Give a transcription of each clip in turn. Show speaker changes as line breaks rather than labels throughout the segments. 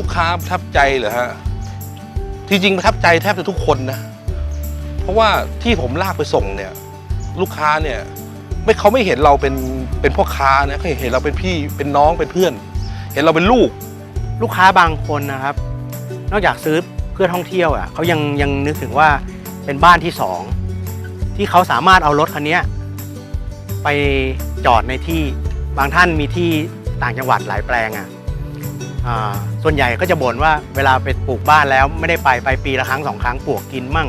ลูกค้าประทับใจเหรอฮะที่จริงประทับใจแทบจะทุกคนนะ เพราะว่าที่ผมลากไปส่งเนี่ย ลูกค้าเนี่ยไม่เขาไม่เห็นเราเป็นเป็นพ่อค้านะเขาเห็นเราเป็นพี่เป็นน้องเป็นเพื่อน เห็นเราเป็นลูก
ลูกค้าบางคนนะครับ นอกจากซื้อเพื่อท่องเที่ยวอะเขายังยังนึกถึงว่าเป็นบ้านที่สองที่เขาสามารถเอารถคันเนี้ยไปจอดในที่บางท่านมีที่ต่างจังหวัดหลายแปลงอะอ่า ส่วนใหญ่ก็จะบ่นว่าเวลาไปปลูกบ้านแล้วไม่ได้ไปไปปีละครั้งสองครั้งปลวกกินมั่ง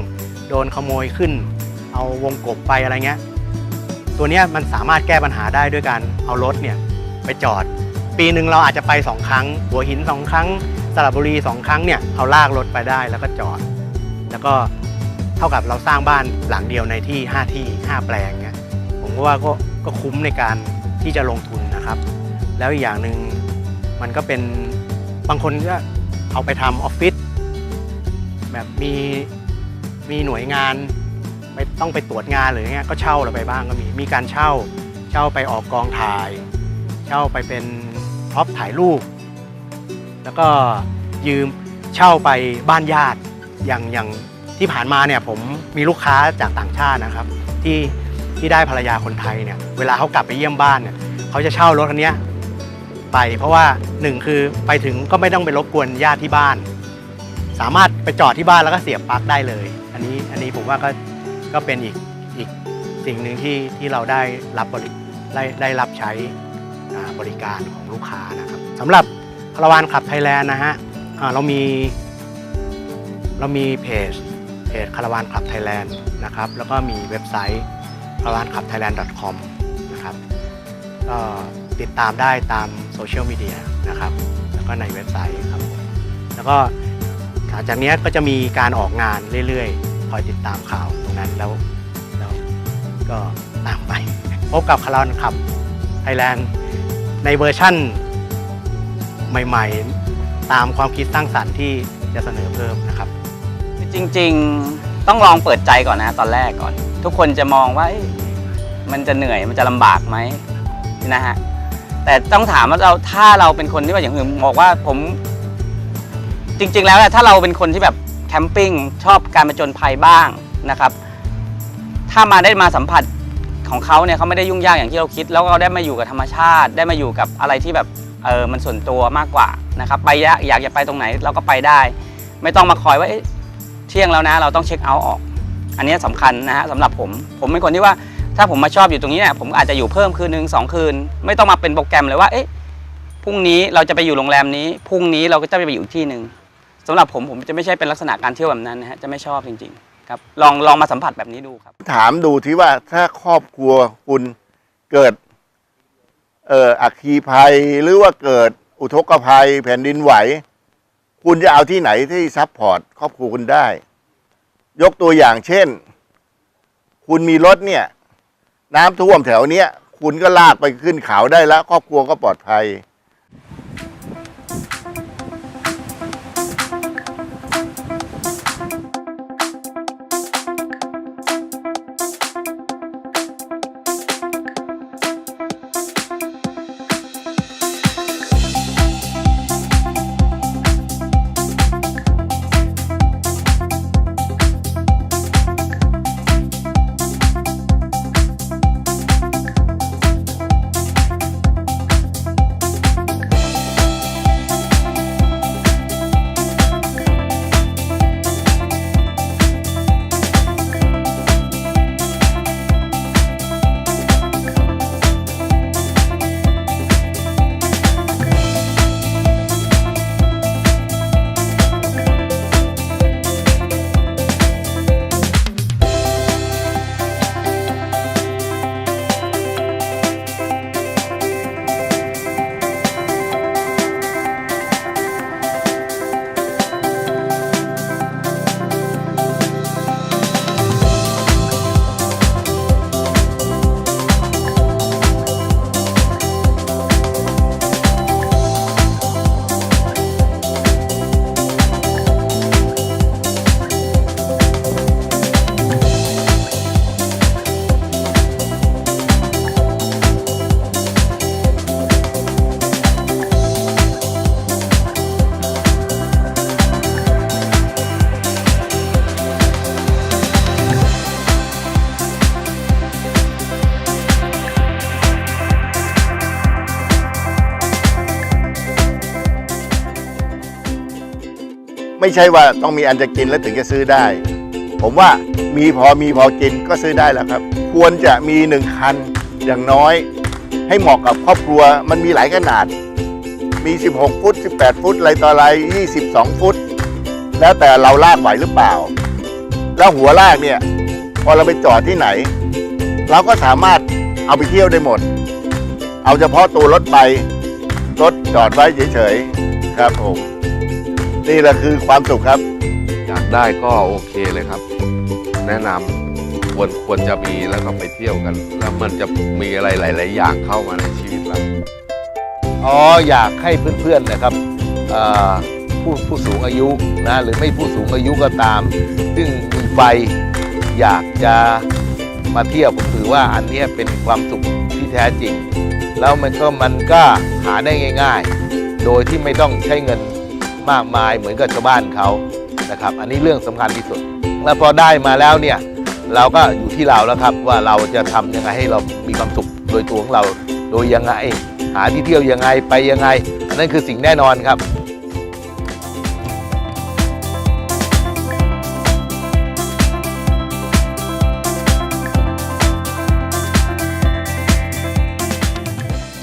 โดนขโมยขึ้น เอาวงกบไปอะไรเงี้ย ตัวนี้มันสามารถแก้ปัญหาได้ด้วยการเอารถเนี่ยไปจอด ปีหนึ่งเราอาจจะไปสองครั้ง หัวหินสองครั้งสระบุรีสองครั้งเนี่ยเอาลากรถไปได้แล้วก็จอด แล้วก็เท่ากับเราสร้างบ้านหลังเดียวในที่ 5 ที่ 5 แปลงเนี่ยผมก็ว่าก็ก็คุ้มในการที่จะลงทุนนะครับ แล้วอีกอย่างหนึ่งมันก็เป็น บางคนก็เอาไปทำออฟฟิศแบบมีมีหน่วยงานไปต้องไปตรวจงานหรือเงี้ยก็เช่าเราไปบ้างก็มีมีการเช่า เช่าไปออกกองถ่าย เช่าไปเป็นพร็อพถ่ายรูป แล้วก็ยืมเช่าไปบ้านญาติอย่างอย่างที่ผ่านมาเนี่ยผมมีลูกค้าจากต่างชาตินะครับ ที่ที่ได้ภรรยาคนไทยเนี่ยเวลาเขากลับไปเยี่ยมบ้านเนี่ยเขาจะเช่ารถคันนี้ ไป เพราะว่าหนึ่งคือไปถึงก็ไม่ต้องไปรบกวนญาติที่บ้าน สามารถไปจอดที่บ้านแล้วก็เสียบปลั๊กได้เลย อันนี้อันนี้ผมว่าก็ก็เป็นอีกอีกสิ่งหนึ่งที่ที่เราได้รับบริได้ได้รับใช้บริการของลูกค้านะครับสำหรับคาราวานขับไทยแลนด์นะฮะเรามีเรามีเพจเพจคาราวานขับไทยแลนด์นะครับแล้วก็มีเว็บไซต์ c a r a v a n c l u b t h a i l a n d c o m นะครับก็ ติดตามได้ตามโซเชียลมีเดียนะครับ แล้วก็ในเว็บไซต์ครับผมแล้วก็หลังจากนี้ก็จะมีการออกงานเรื่อยๆ คอยติดตามข่าวตรงนั้นแล้วแล้วก็ตามไป พบกับคาราวานขับไทยแลนด์ในเวอร์ชั่นใหม่ๆ ตามความคิดสร้างสรรค์ที่จะเสนอเพิ่มนะครับ
จริงๆต้องลองเปิดใจก่อนนะตอนแรกก่อน ทุกคนจะมองว่ามันจะเหนื่อยมันจะลำบากไหมนะฮะ แต่ต้องถามว่าเราถ้าเราเป็นคนที่ว่าอย่างอื่นบอกว่าผม จริง ๆ แล้วถ้าเราเป็นคนที่แบบแคมปิ้งชอบการผจญภัยบ้างนะครับ ถ้ามาได้มาสัมผัสของเขาเนี่ยเขาไม่ได้ยุ่งยากอย่างที่เราคิด แล้วก็ได้มาอยู่กับธรรมชาติ ได้มาอยู่กับอะไรที่แบบเออมันส่วนตัวมากกว่านะครับ ไปอยากอยากจะไปตรงไหนเราก็ไปได้ ไม่ต้องมาคอยว่าเอ๊ะเที่ยงแล้วนะ เราต้องเช็คเอาท์ออก อันนี้สำคัญนะฮะสำหรับผม ผมเป็นคนที่ว่า ถ้าผมมาชอบอยู่ตรงนี้เนี่ยผมอาจจะอยู่เพิ่มคืนหนึ่งสองคืน ไม่ต้องมาเป็นโปรแกรมเลยว่าเอ๊ะพรุ่งนี้เราจะไปอยู่โรงแรมนี้พรุ่งนี้เราก็จะไปอยู่อีกที่หนึ่งสำหรับผมผมจะไม่ใช่เป็นลักษณะการเที่ยวแบบนั้นนะฮะจะไม่ชอบจริง ๆ ครับ ลองลองมาสัมผัสแบบนี้ดูครับ
ถามดูที่ว่าถ้าครอบครัวคุณเกิด เอ่ออัคคีภัยหรือว่าเกิดอุทกภัยแผ่นดินไหว คุณจะเอาที่ไหนที่ซัพพอร์ตครอบครัวคุณได้ ยกตัวอย่างเช่น คุณมีรถเนี่ย น้ำท่วมแถวเนี้ยคุณก็ลากไปขึ้นเขาได้แล้วครอบครัวก็ปลอดภัย ไม่ใช่ว่าต้องมีอันจะกินแล้วถึงจะซื้อได้ ผมว่ามีพอมีพอกินก็ซื้อได้แล้วครับ ควรจะมีหนึ่งคันอย่างน้อย ให้เหมาะกับครอบครัวมันมีหลายขนาด มี 16 ฟุต 18 ฟุตอะไรต่ออะไร 22 ฟุต แล้วแต่เราลากไหวหรือเปล่า แล้วหัวลากเนี่ย พอเราไปจอดที่ไหน เราก็สามารถเอาไปเที่ยวได้หมด เอาเฉพาะตัวรถไปรถจอดไว้เฉยๆครับผม นี่แหละคือความสุขครับ
อยากได้ก็โอเคเลยครับ แนะนำควรควรจะมีแล้วก็ไปเที่ยวกัน แล้วมันจะมีอะไรหลาย ๆ อย่างเข้ามาในชีวิตเรา
อ๋ออยากให้เพื่อน ๆ นะครับเอ่อผู้ผู้สูงอายุนะหรือไม่ผู้สูงอายุก็ตาม ซึ่งมีไฟอยากจะมาเที่ยวผมถือว่าอันเนี้ยเป็นความสุขที่แท้จริง แล้วมันก็มันก็หาได้ง่าย ๆ โดยที่ไม่ต้องใช้เงิน มากมายเหมือนกับชาวบ้านเขานะครับ อันนี้เรื่องสำคัญที่สุด แล้วพอได้มาแล้วเนี่ยเราก็อยู่ที่เราแล้วครับว่าเราจะทำยังไงให้เรามีความสุขโดยตัวของเรา โดยยังไง หาที่เที่ยวยังไงไปยังไง อันนั้นคือสิ่งแน่นอนครับ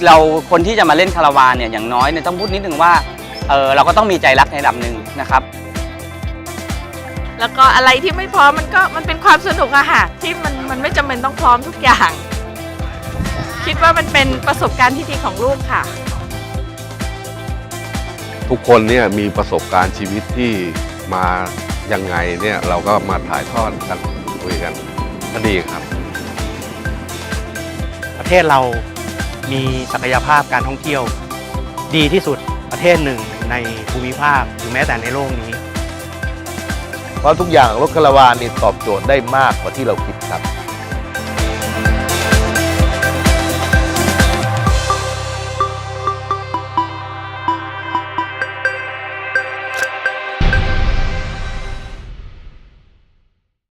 เราคนที่จะมาเล่นคาราวานเนี่ยอย่างน้อยเนี่ยต้องพูดนิดนึงว่า เออเราก็ต้องมีใจรักในระดับหนึ่งนะครับ
แล้วก็อะไรที่ไม่พร้อมมันก็มันเป็นความสนุกอะค่ะที่มันมันไม่จำเป็นต้องพร้อมทุกอย่าง คิดว่ามันเป็นประสบการณ์ที่ดีของลูกค่ะ
ทุกคนเนี่ยมีประสบการณ์ชีวิตที่มายังไงเนี่ยเราก็มาถ่ายทอดกันคุยกันก็ดีครับ
ประเทศเรามีศักยภาพการท่องเที่ยว ดีที่สุดประเทศหนึ่ง ในภูมิภาคหรือแม้แต่ในโลกนี้
เพราะทุกอย่างรถคาราวานนี่ตอบโจทย์ได้มากกว่าที่เราคิดครับ